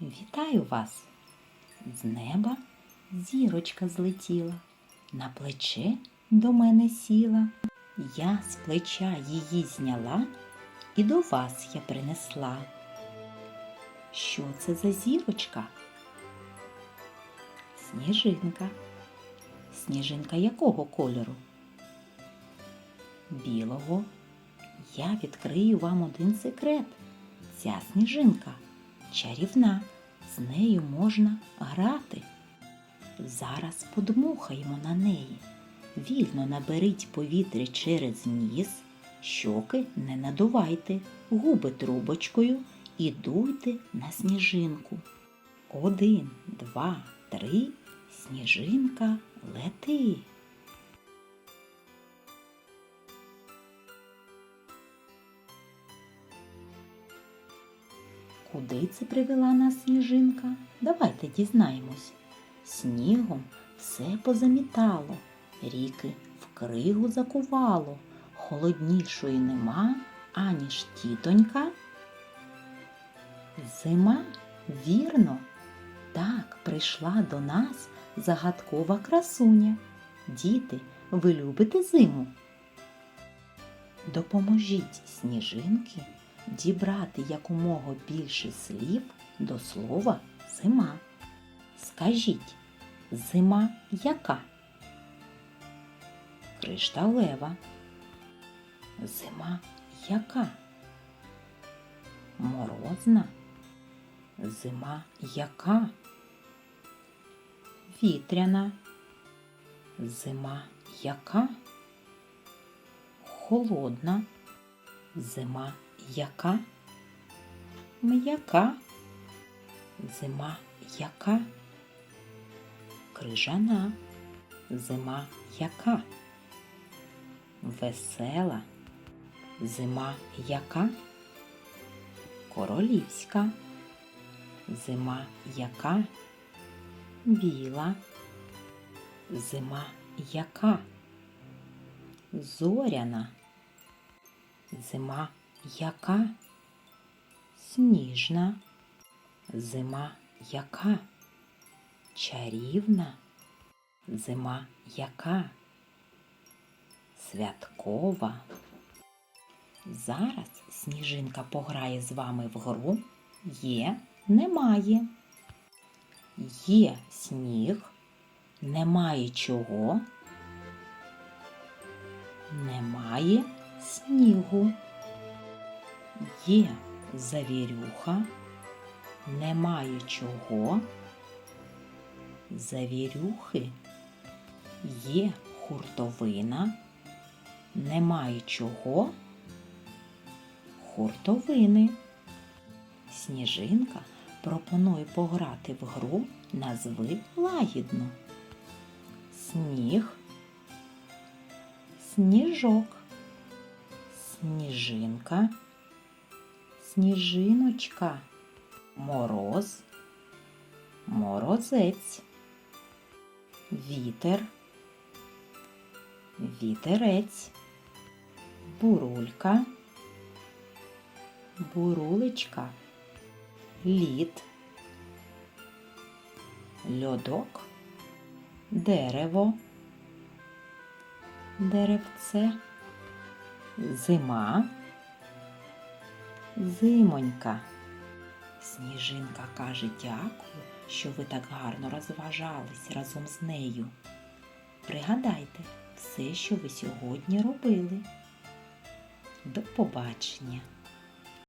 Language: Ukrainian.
Вітаю вас! З неба зірочка злетіла, на плече до мене сіла. Я з плеча її зняла і до вас я принесла. Що це за зірочка? Сніжинка. Сніжинка якого кольору? Білого. Я відкрию вам один секрет. Ця сніжинка чарівна, з нею можна грати. Зараз подмухаємо на неї. Вільно наберіть повітря через ніс, щоки не надувайте, губи трубочкою і дуйте на сніжинку. Один, два, три, сніжинка лети. Куди це привела нас сніжинка? Давайте дізнаємось. Снігом все позамітало, ріки в кригу закувало, холоднішої нема, аніж тітонька. Зима, вірно, так прийшла до нас загадкова красуня. Діти, ви любите зиму? Допоможіть сніжинки дібрати якомога більше слів до слова зима. Скажіть, зима яка? Кришталева. Зима яка? Морозна. Зима яка? Вітряна. Зима яка? Холодна. Зима яка? М'яка. Зима яка? Крижана. Зима яка? Весела. Зима яка? Королівська. Зима яка? Біла. Зима яка? Зоряна. Зима яка? Сніжна. Зима яка? Чарівна. Зима яка? Святкова. Зараз сніжинка пограє з вами в гру Є, немає. Є сніг, немає чого. Немає снігу. Є завірюха, немає чого. Завірюхи. Є хуртовина, немає чого. Хуртовини. Сніжинка пропонує пограти в гру назви лагідно. Сніг, сніжок, сніжинка, сніжиночка, мороз, морозець, вітер, вітерець, бурулька, бурулечка, лід, льодок, дерево, деревце, зима, зимонька. Сніжинка каже дякую, що ви так гарно розважались разом з нею. Пригадайте все, що ви сьогодні робили. До побачення!